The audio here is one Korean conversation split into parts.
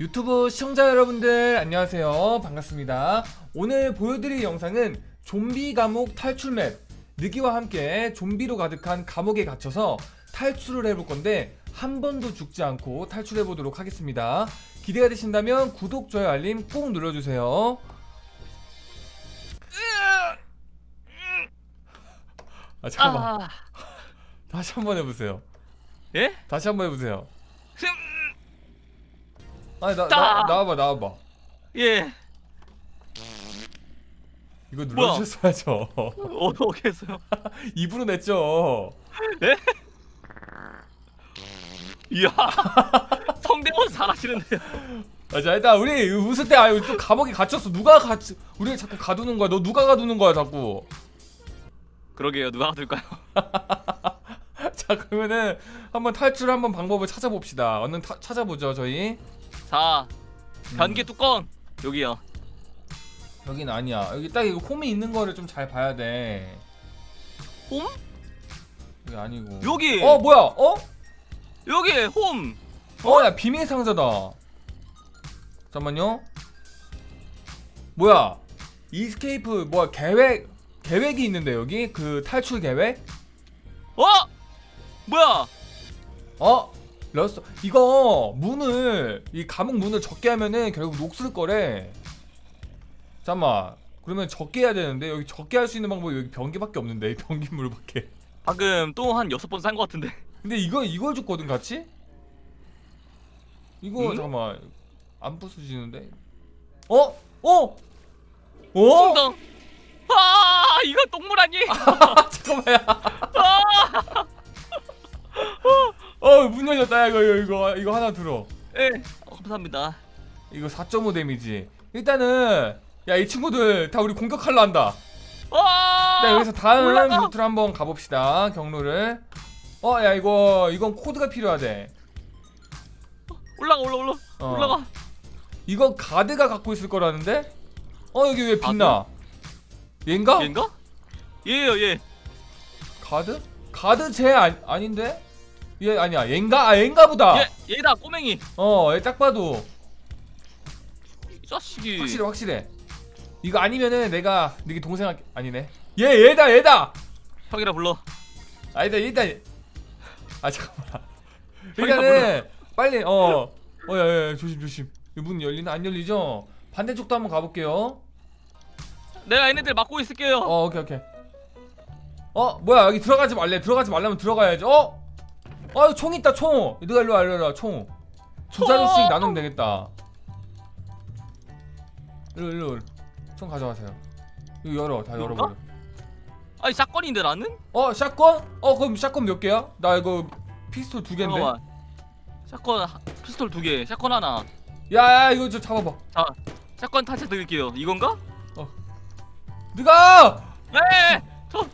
유튜브 시청자 여러분들 안녕하세요. 반갑습니다. 오늘 보여드릴 영상은 좀비 감옥 탈출 맵 느기와 함께 좀비로 가득한 감옥에 갇혀서 탈출을 해볼 건데 한 번도 죽지 않고 탈출해 보도록 하겠습니다. 기대가 되신다면 구독, 좋아요, 알림 꼭 눌러주세요. 아 잠깐만. 아, 다시 한 번 해보세요. 예? 다시 한 번 해보세요. 흠, 아니 나, 나, 따. 나와봐 나와봐 예. 이거 뭐야? 눌러주셨어야죠 어, 어떻게 했어요? 입으로 냈죠 이야. 성대모사 잘하시는데요. 아, 자 일단 우리 웃을 때 아유 또 감옥에 갇혔어 누가 갇 우리를 자꾸 가두는 거야 너 누가 가두는 거야 자꾸 그러게요. 누가 들까요? 자 그러면은 한번 탈출 한번 방법을 찾아봅시다 얼른 타, 찾아보죠 저희 자, 변기 뚜껑 여기요. 여긴 아니야 여기 딱 이거 홈이 있는 거를 좀 잘 봐야 돼 홈? 여기 아니고 여기. 어 뭐야 어? 여기 홈. 어 야 비밀 상자다 잠깐만요 뭐야 이스케이프 뭐야 계획 계획이 있는데 여기 그 탈출 계획 어? 뭐야? 어? 러스 이거 문을 이 감옥 문을 적게 하면은 결국 녹슬 거래. 잠만. 그러면 적게 해야 되는데 여기 적게 할 수 있는 방법이 여기 변기밖에 없는데 이 변기물밖에. 방금 또 한 여섯 번산것 같은데. 근데 이거 이걸 줬거든 같이? 이거 응? 잠깐만 안 부서지는데? 어? 어? 어? 똥덩. 아, 이거 똥물 아니? 잠깐만요. 열렸다 이거 이거 이거 이거 하나 들어. 예. 어, 감사합니다. 이거 4.5 데미지. 일단은 야 이 친구들 다 우리 공격하려 한다. 아! 네 여기서 다음 올라가! 루트를 한번 가봅시다 경로를. 어 야 이거 이건 코드가 필요하대. 올라가 올라 올라. 어. 올라가. 이거 가드가 갖고 있을 거라는데? 어 여기 왜 빛나? 얘인가? 얘인가? 얘예요, 얘. 가드? 가드 쟤 아, 아닌데? 얘 아니야 얘인가? 아 얘인가 보다. 얘 얘다 꼬맹이. 어얘 딱 봐도 이 자식이. 확실해 확실해. 이거 아니면은 내가 네게 동생 할 아니네. 얘 얘다 얘다. 형이라 불러. 아니다 일단 아 잠깐만 일단은 빨리 어어야 야, 조심 조심 이문 열리나 안 열리죠 반대쪽도 한번 가볼게요 내가 얘네들 막고 있을게요. 어 오케이 오케이 어 뭐야 여기 들어가지 말래 들어가지 말라면 들어가야지 어? 어총 있다 총 너가 일로 와 일로 와 총두 총! 자루씩 나누면 되겠다 일로 일로 총 가져가세요 이거 열어 다? 열어버려 아니 샷건인데 나는? 어 샷건? 어 그럼 샷건 몇 개야? 나 이거 피스톨 두 개인데 잠깐만. 샷건 하- 피스톨 두 개, 샷건 하나. 야야 이거 좀 잡아봐 자, 샷건 타차 드릴게요. 이건가? 네가 네, 저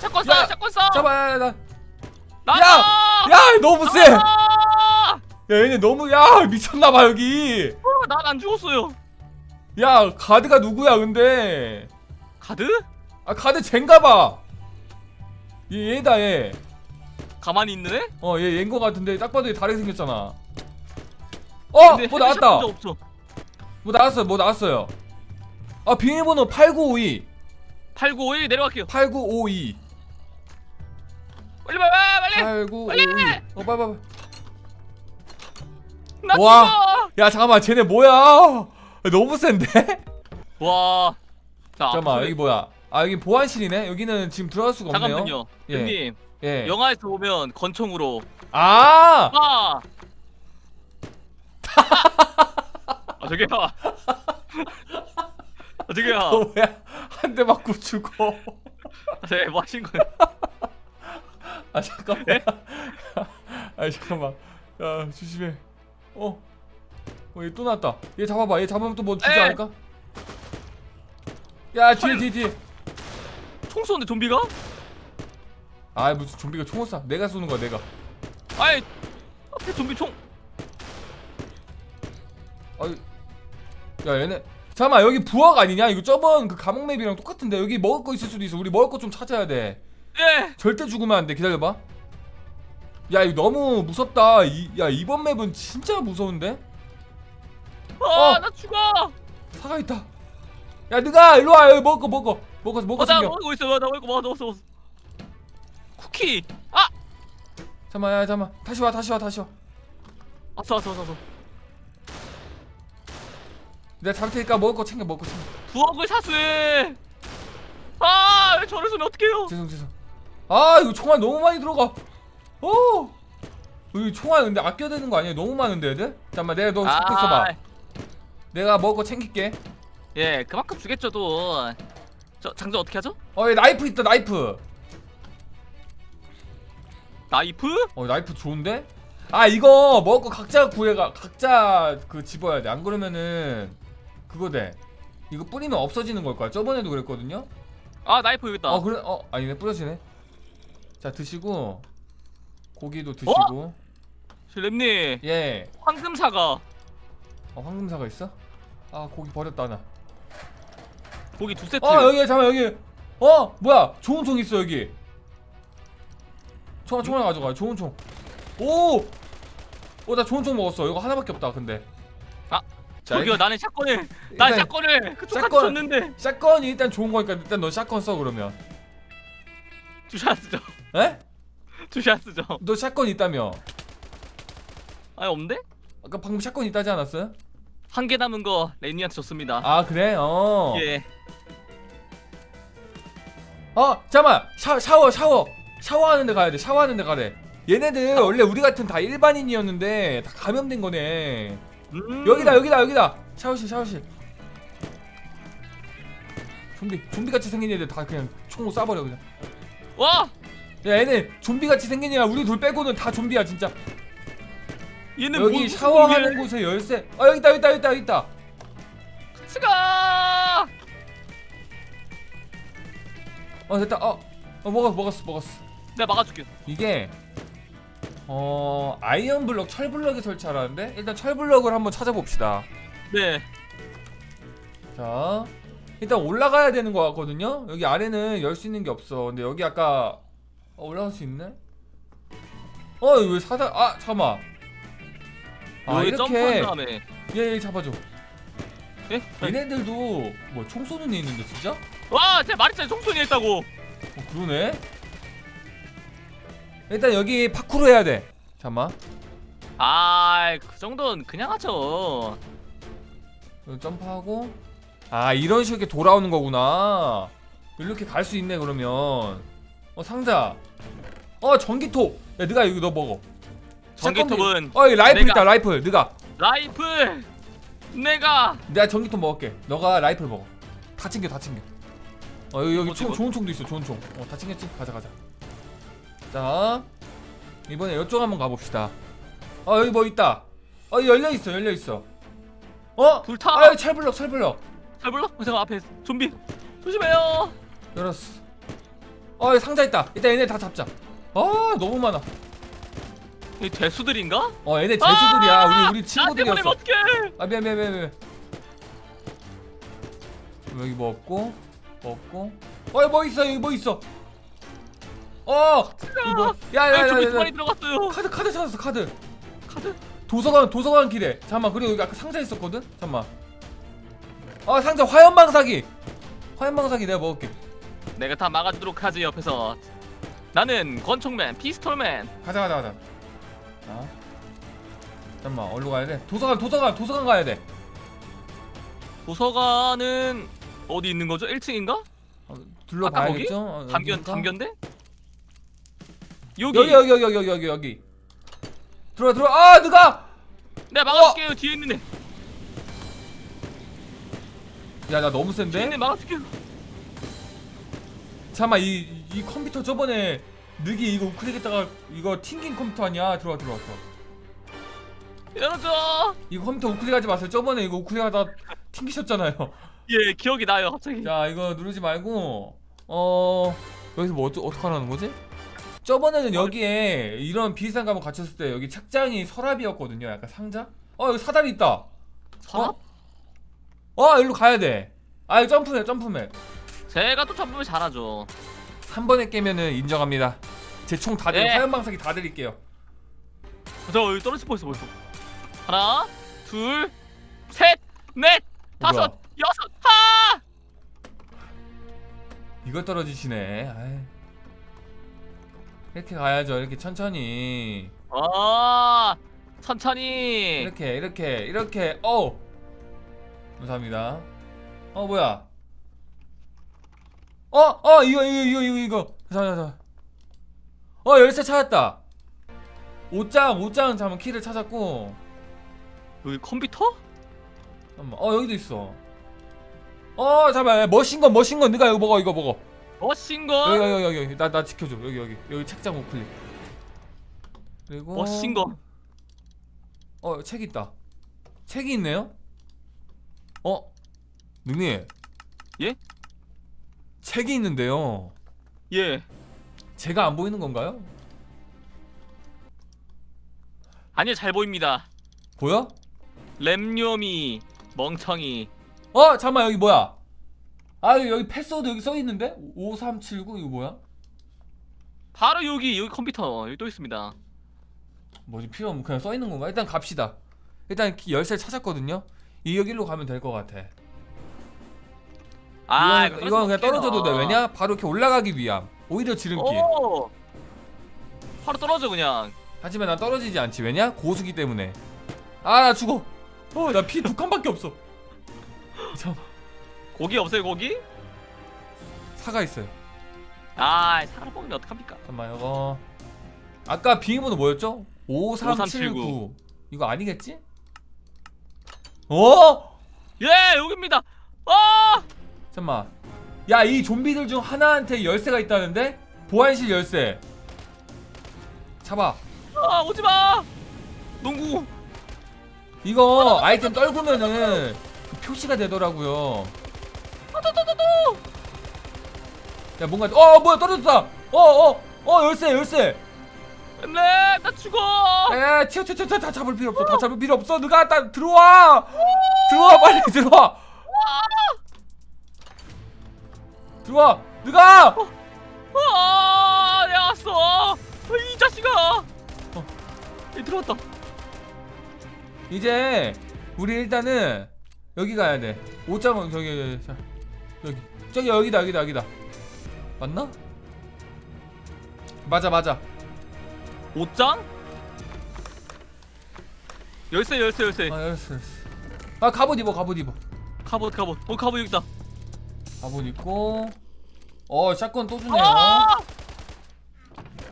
샷건 야, 쏴, 샷건 쏴. 잡아 야, 나. 나. 야! 야 너무 세! 야 아! 얘네 너무 야 미쳤나봐 여기 어, 난안 죽었어요. 야 가드가 누구야 근데 가드? 아 가드 쟨가봐 얘 얘다 얘어얘 가만히 있는 애? 얘인 거 같은데 딱 봐도 얘 다르게 생겼잖아 어! 근데 뭐 헤드샷 나왔다 없어. 뭐 나왔어요 뭐 나왔어요 아 비밀번호 8952 891 내려갈게요. 8952 빨리 빨리 빨리. 8952어 빨리 빨리 나 와. 야 잠깐만 쟤네 뭐야 너무 센데? 죽어. 와. 자, 잠깐만 앞으로- 여기 뭐야 아 여기 보안실이네 여기는 지금 들어갈 수가 없네요 잠깐만요. 예. 형님, 예. 영화에서 보면 건총으로 아 아. 아 저기요. 아 저기요. 너 뭐야 한 대 맞고 죽어 네, 뭐 하신 거예요? 아 잠깐만 예? 아 잠깐만 야 조심해 어? 어얘 또 났다 얘 잡아봐 얘 잡으면 또 뭐 주지 에! 않을까? 야 뒤에 헐. 뒤에 뒤에 총 쏘는데 좀비가? 아 무슨 좀비가 총을 쏴 내가 쏘는 거야 내가 아이 앞에 좀비 총. 아유 야 얘네 잠깐만 여기 부엌 아니냐 이거 저번 그 감옥 맵이랑 똑같은데 여기 먹을 거 있을 수도 있어 우리 먹을 거 좀 찾아야 돼 예. 절대 죽으면 안 돼. 기다려봐. 야 이거 너무 무섭다. 이, 야 이번 맵은 진짜 무서운데? 어. 아나 죽어. 사과 있다. 야 느가? 일로 와. 여기 먹어 먹어 먹어 먹어 어나 챙겨. 먹고 있어. 나 먹고 먹어 먹었어 먹었어. 쿠키. 아! 잠깐만 야 잠깐만. 다시 와 다시 와 다시 와. 왔어 왔어 왔어 왔어. 내가 잡을 테니까 먹을 거 챙겨 먹을 거 챙겨. 부엌을 사수해. 아왜 저를 쏘면 어떡해요? 죄송 죄송 아 이거 총알 너무 많이 들어가. 오 여기 총알 근데 아껴야 되는 거 아니야 너무 많은데 애들? 잠깐만 내가 너 잡고 있어봐. 내가 먹을 거 챙길게. 예 그만큼 주겠죠 또저 장전 어떻게 하죠? 어 여기 나이프 있다 나이프. 나이프? 어 나이프 좋은데? 아 이거 먹을 거 각자 구해가 각자 그 집어야 돼. 안 그러면은 그거 돼. 이거 뿌리면 없어지는 걸 거야 저번에도 그랬거든요? 아 나이프 여기 있다. 어 그래 어 아니네 뿌려지네 자 드시고 고기도 드시고 랩님 예 황금사과 어, 황금사가 있어? 아 고기 버렸다 나. 고기 두 세트 어 여기 잠깐 여기. 어 뭐야 좋은 총 있어 여기. 총 총알 가져가 좋은 총. 오. 어나 좋은 총 먹었어. 이거 하나밖에 없다 근데. 아, 자, 저기요 나는 샷건을 난 일단 샷건을 그쪽한테 샷건. 줬는데 샷건이 일단 좋은 거니까 일단 너 샷건 써 그러면. 주샷 쓰죠 에? 주샷 쓰죠 너 샷건 있다며? 아니 없는데? 아까 방금 샷건 있다지 않았어요? 한 개 남은 거 레니한테 줬습니다 아 그래? 어. 예 어 잠만 샤 샤워 샤워 샤워하는 데 가야 돼 샤워하는 데 돼. 얘네들 원래 우리 같은 다 일반인이었는데 다 감염된 거네. 음. 여기다 여기다 여기다 샤워실 샤워실 좀비 좀비같이 생긴 애들 다 그냥 총으로 쏴버려 그냥 와! 야 얘네 좀비같이 생긴 애야. 우리 둘 빼고는 다 좀비야 진짜. 얘는 여기 뭐, 샤워하는 곳에 열쇠. 아 여기 있다 여기 있다 여기 있다 여기 있다. 스가! 어 됐다. 어, 어 먹었어 먹었어 먹었어. 내가 막아줄게. 이게 어 아이언 블럭 철 블럭에 설치하라는데? 일단 철 블럭을 한번 찾아봅시다. 네. 자 일단 올라가야 되는 것 같거든요. 여기 아래는 열 수 있는 게 없어. 근데 여기 아까 어, 올라갈 수 있네? 어 왜 사다 아 잠깐만. 아 점프한 이렇게. 다음에. 얘, 얘 잡아줘. 예? 얘네들도 뭐 총 쏘는 애 있는데 진짜? 어와 제가 말했잖아요 총선이 했다고. 그러네. 일단 여기 파쿠르 해야 돼. 잠깐만. 아그 정도는 그냥 하죠. 점프하고 아 이런 식으로 돌아오는 거구나. 이렇게 갈 수 있네 그러면. 어 상자. 어 전기톱. 야 네가 이거 너 먹어? 전기톱은 어 여기 라이플 내가- 있다 라이플. 네가? 라이플! 내가! 내가 전기톱 먹을게. 너가 라이플 먹어. 다 챙겨 다 챙겨. 어 여기, 여기 어디, 총, 어디? 좋은 총도 있어 좋은 총어 다 챙겼지? 가자 가자. 자 이번에 이쪽 한번 가봅시다. 어 여기 뭐 있다. 어 여기 열려 있어 열려 있어. 어? 불타! 아 여기 철블럭 철블럭 잘 불러? 어, 잠깐 앞에 좀비 조심해요 열었어. 어 여기 상자 있다. 일단 얘네 다 잡자. 아 너무 많아. 이 죄수들인가? 어 얘네 제수들이야. 우리 우리 나한테 친구들이었어. 어떡해 아 미안 미안 미안 미안. 여기 뭐 없고 뭐 없고. 어 여기 뭐 있어 여기 뭐 있어. 어 이거 야, 좀비 두 야야야야 마리 들어갔어요 카드 카드 찾았어 카드. 카드? 도서관 도서관 길에. 잠만 그리고 여기 아까 상자 있었거든. 잠만. 아 상자 화염방사기. 화염방사기 내가 먹을게. 내가 다 막아주도록 하지 옆에서 나는 권총맨 피스톨맨 가자 가자 가자. 자. 잠만 어디로 가야 돼? 도서관 도서관 도서관 가야 돼. 도서관은 어디 있는 거죠? 1층인가? 어, 둘러봐야겠죠? 어, 담견 여기인가? 담견대? 여기, 여기 여기 여기 여기 여기 여기 들어와 들어와 아 누가 내가 어! 막아줄게요 뒤에 있는 애 야 나 너무 센데? 잠깐만 이, 이 컴퓨터 저번에 늑이 이거 우클릭했다가 이거 튕긴 컴퓨터 아니야? 들어와 들어와 들어와. 열어줘! 이거 컴퓨터 우클릭하지 마세요. 저번에 이거 우클릭하다 튕기셨잖아요. 예 기억이 나요 갑자기. 자 이거 누르지 말고 어 여기서 뭐 어떠, 어떻게 하라는 거지? 저번에는 여기에 이런 비슷한 감옥 갇혔을 때 여기 책장이 서랍이었거든요. 약간 상자? 어 여기 사다리 있다. 서랍? 어 일로 가야 돼아 이거 점프맵 점프맵 제가 또 잡으면 잘하죠 한 번에 깨면은 인정합니다 제 총 다 드릴 네. 화염 방사기 다 드릴게요 저 여기 떨어질 뻔했어 벌써. 하나, 둘, 셋, 넷, 다섯, 뭐야? 여섯. 하! 이거 떨어지시네. 아이. 이렇게 가야죠. 이렇게 천천히. 아, 천천히. 이렇게 이렇게 이렇게. 어. 감사합니다. 어 뭐야? 어, 어 이거 이거 이거 이거 이거. 잠깐만. 어 열쇠 찾았다. 옷장 옷장 잠깐 키를 찾았고. 여기 컴퓨터? 잠깐만. 어 여기도 있어. 어 잠깐만. 머신건 머신건 네가 이거 먹어 이거 먹어. 멋진 여기 거. 여기 여기 여기 나 나 지켜줘 여기 여기 여기 책장 우클릭 그리고 거. 어책 있다 책이 있네요 어? 능님 예? 책이 있는데요. 예. 제가 안 보이는 건가요? 아니요 잘 보입니다. 보여? 램요미 멍청이. 어 잠만 여기 뭐야? 아 여기, 패스워드 여기 써 있는데? 5379 이거 뭐야? 바로 여기 여기 컴퓨터 여기 또 있습니다. 뭐지 필요 없는 그냥 써 있는 건가? 일단 갑시다. 일단 기- 열쇠 찾았거든요 이 여기로 가면 될 것 같아. 아 이건, 이건 그냥 떨어져도 돼. 왜냐? 바로 이렇게 올라가기 위함. 오히려 지름길. 오. 바로 떨어져 그냥. 하지만 난 떨어지지 않지. 왜냐? 고수기 때문에. 아 나 죽어. 어 나 피 두 칸밖에 없어. 잠. 고기 없어요 고기? 사가 있어요. 아 사람 먹으면 어떡합니까? 잠깐만 이거. 아까 비밀번호 뭐였죠? 5379 5379. 이거 아니겠지 어 예 여기입니다. 아 잠깐만 야 이 좀비들 중 하나한테 열쇠가 있다는데 보안실 열쇠 잡아 아, 오지 마. 농구. 이거 아이템 떨구면은 그 표시가 되더라고요. 야 뭔가 어 뭐야 떨어졌다. 어어어 어, 열쇠 열쇠. 네, 나 죽어. 에 튀어 튀어 튀어 다 잡을 필요 없어. 다 잡을 필요 없어. 누가 다 들어와. 들어와 빨리 들어와. 들어와. 누가? 아, 내가 왔어. 이 자식아. 어. 이 들어왔다. 이제 우리 일단은 여기 가야 돼. 옷장은 저기 여기, 자, 여기 저기 여기다 여기다 여기다. 맞나? 맞아 맞아. 옷장? 열쇠, 열쇠, 열쇠. 아 열쇠 열쇠. 아 갑옷 입어 갑옷 입어. 갑옷, 갑옷. 어, 갑옷 여기 있다. 갑옷 입고. 어 샷건 또 주네요. 아!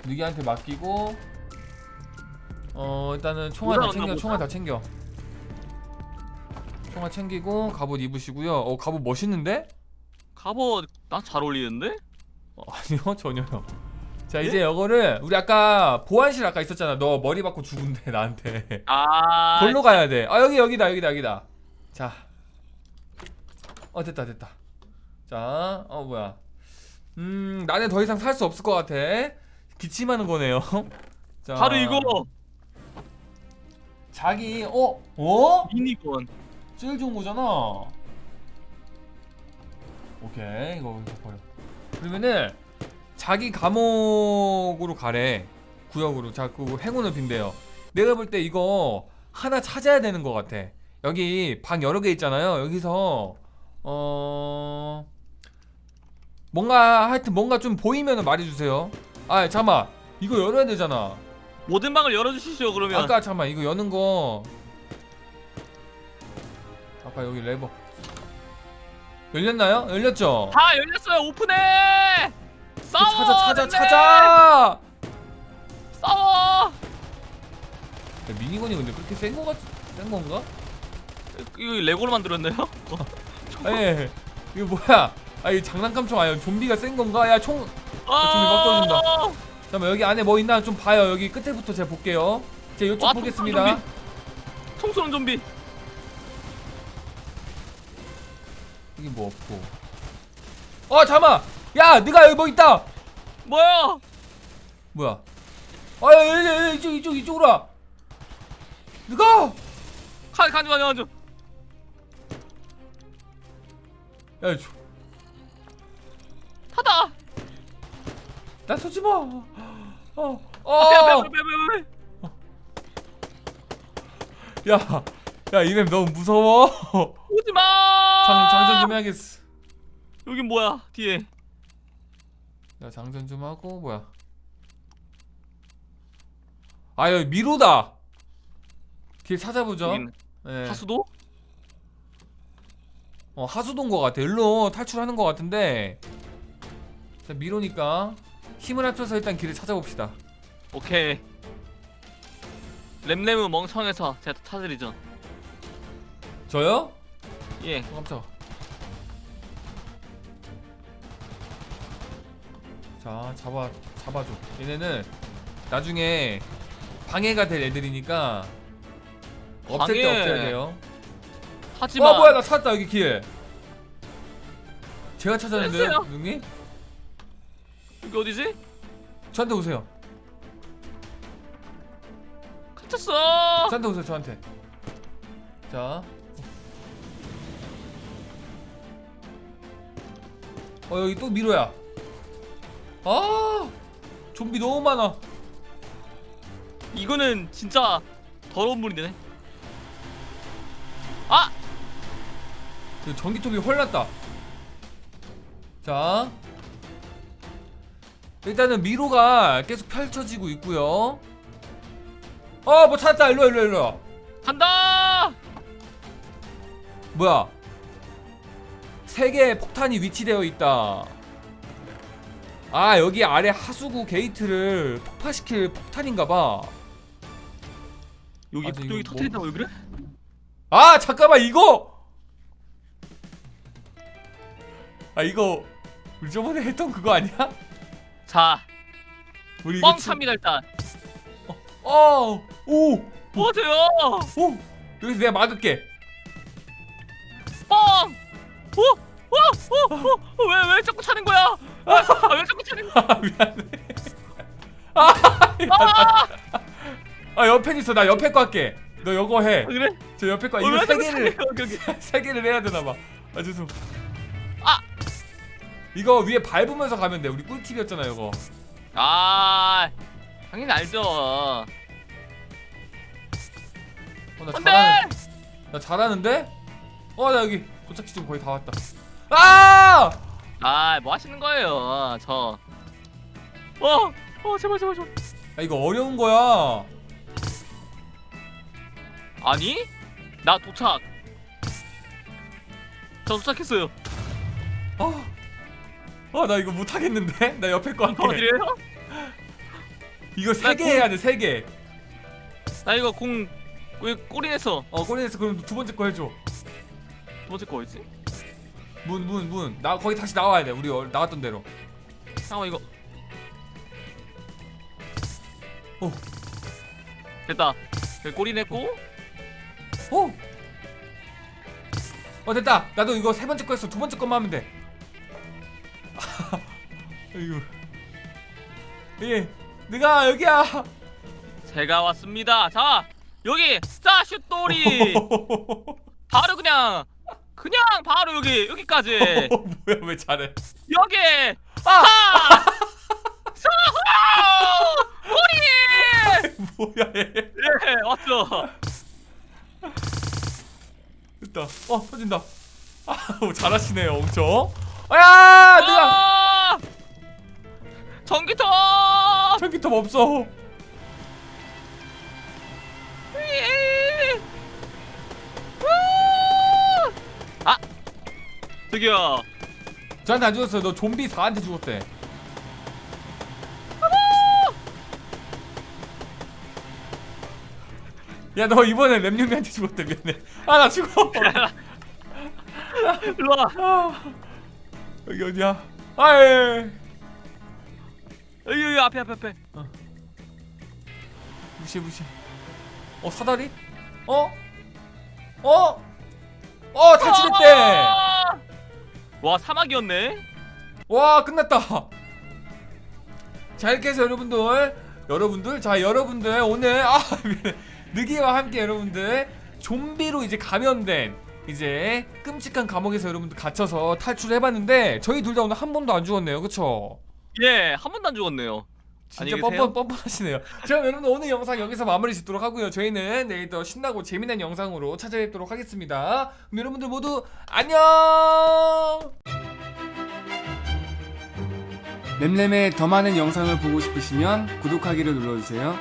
느기한테 맡기고. 어 일단은 총알 다 챙겨 보다. 총알 다 챙겨. 총알 챙기고 갑옷 입으시고요. 어 갑옷 멋있는데? 갑옷 나 잘 어울리는데? 어, 아니요 전혀요. 자 예? 이제 이거를 우리 아까 보안실 아까 있었잖아. 너 머리 받고 죽은데 나한테. 아, 골로 가야 돼. 아 여기 여기다 여기다 여기다. 자. 어 됐다 됐다. 자, 어 뭐야? 음 나는 더 이상 살 수 없을 것 같아. 기침하는 거네요. 자. 바로 이거 자기 어 어? 미니건. 제일 좋은 거잖아. 오케이 이거 이거 버려. 그러면은 자기 감옥으로 가래 구역으로 자꾸 행운을 빈대요. 내가 볼 때 이거 하나 찾아야 되는 것 같아. 여기 방 여러 개 있잖아요. 여기서 어 뭔가 하여튼 뭔가 좀 보이면은 말해주세요. 아 잠만 이거 열어야 되잖아. 모든 방을 열어주시죠 그러면. 아까 잠만 이거 여는 거 아까 여기 레버 열렸나요? 열렸죠? 다 열렸어요. 오픈해. 싸워. 찾아 찾아 네. 찾아! 싸워. 야, 미니건이 근데 그렇게 센거 같... 센 건가? 이거 레고로 만들었나요? 에 이거 뭐야? 아이 장난감 총 아니야? 좀비가 센 건가? 야총막 떨어진다. 아, 잠깐만 여기 안에 뭐 있나 좀 봐요 여기 끝에부터 제가 볼게요 제가 이쪽 와, 보겠습니다 좀비. 총 쏘는 좀비. 여기 뭐 없고 어 잠깐만 야 네가 여기 뭐 있다 뭐야? 뭐야? 아, 야, 야, 야, 야, 이쪽, 이쪽, 이쪽으로 와. 누가? 가, 가져, 가져, 가져. 야, 저, 타다. 나 쏘지 마. 어, 어. 앞에, 앞에, 앞에, 앞에, 앞에. 야, 야, 이맵 너무 무서워. 오지 마. 장, 장전 좀 해야겠어. 여긴 뭐야? 뒤에. 야, 장전 좀 하고 뭐야? 아, 여기 미로다. 길 찾아보죠. 예. 하수도? 어, 하수도인 것 같아. 일로 탈출하는 것 같은데. 자, 미로니까 힘을 합쳐서 일단 길을 찾아봅시다. 오케이. 램램은 멍청해서 제가 찾으리죠. 저요? 예. 어, 깜짝 자, 잡아, 잡아줘. 얘네는 나중에 방해가 될 애들이니까 없앨 때 방해. 없애야 돼요. 하지만 어, 뭐야, 나 찾았다, 여기 길. 제가 찾았는데요, 됐어요. 누님? 여기 어디지? 저한테 오세요. 갇혔어. 저한테 오세요, 저한테. 자. 어, 여기 또 미로야. 아, 좀비 너무 많아. 이거는 진짜 더러운 물이네. 아! 그 전기톱이 헐났다. 자. 일단은 미로가 계속 펼쳐지고 있고요. 어, 뭐 찾았다. 일로 와, 일로 와, 일로 와. 간다! 뭐야? 세 개의 폭탄이 위치되어 있다. 아, 여기 아래 하수구 게이트를 폭파시킬 폭탄인가봐. 여기 아, 이거 뭐- 터트린다고 왜 그래? 아, 잠깐만, 이거! 아, 이거, 우리 저번에 했던 그거 아니야? 자, 우리 이거 뻥 치- 찹니다 일단. 어, 오, 뭐하세요? 오, 여기서 내가 막을게. 뻥! 오! 오! 오! 오! 왜, 왜 자꾸 차는 거야? 아, 아, 왜 자꾸 차는 거야? 아, 미안해. 아, 미안하다. 아, 옆에 있어. 나 옆에 거 할게. 너 이거 해. 아, 그래? 저 옆에 거 어, 이거 왜 세 자꾸 개를 거야? 여기. 세 개를 해야 되나 봐. 아, 죄송. 아! 이거 위에 밟으면서 가면 돼. 우리 꿀팁이었잖아, 이거. 아, 당연히 알죠. 어, 나안 잘하는, 돼! 나 잘하는데? 어, 나 여기 도착지 좀 거의 다 왔다. 아! 아, 뭐 하시는 거예요, 저. 어, 어, 제발, 제발, 제발. 아, 이거 어려운 거야. 아니? 나 도착. 저 도착했어요. 아, 아, 나 이거 못 하겠는데? 나 옆에 거 할게. 어디래요? 이거 세나개 공- 해야 돼, 세 개. 나 이거 공, 왜 꼬리 냈어? 어, 꼬리에서 그럼 두 번째 거 해줘. 두 번째 거 어딨지? 문, 문, 문. 나 거기 다시 나와야 돼. 우리 어- 나왔던 대로. 잠깐만, 이거. 오. 됐다. 여기 꼬리 냈고, 오! 어 됐다. 나도 이거 세 번째 거 했어. 두 번째 것만 하면 돼. 이거. 예. 네가 여기야. 제가 왔습니다. 자, 여기, 자, 슛돌이. 바로 그냥, 그냥 바로 여기, 여기까지. 어, 뭐야 왜 잘해? 여기, 아! 하! 사후! 꼬리! 뭐야 얘. 예, 왔죠. 됐다. 어 터진다. 아, 오, 잘하시네요, 엄청. 아, 네가 아! 전기톱! 전기톱 없어. 아! 저기요. 저한테 안 죽었어요. 너 좀비 4한테 죽었대. 야, 너 이번에 램님한테 죽었대. 미안해. 아, 나 죽어. 일로 와. 아, 여기 어디야? 아, 예, 예. 여기, 여기 앞에, 앞에, 앞에. 무시해, 무시해. 어, 사다리? 어? 어? 어, 탈출했대. 아! 와, 사막이었네. 와, 끝났다. 자, 이렇게 해서 여러분들, 여러분들, 자, 여러분들 오늘 아. 느기와 함께 여러분들 좀비로 이제 감염된 이제 끔찍한 감옥에서 여러분들 갇혀서 탈출해봤는데 저희 둘 다 오늘 한 번도 안 죽었네요, 그쵸? 예, 한 번도 안 죽었네요. 진짜 안녕히 계세요. 뻔뻔 뻔뻔하시네요. 자 여러분 오늘 영상 여기서 마무리 짓도록 하고요. 저희는 내일 더 신나고 재미난 영상으로 찾아뵙도록 하겠습니다. 그럼 여러분들 모두 안녕. 램램의 더 많은 영상을 보고 싶으시면 구독하기를 눌러주세요.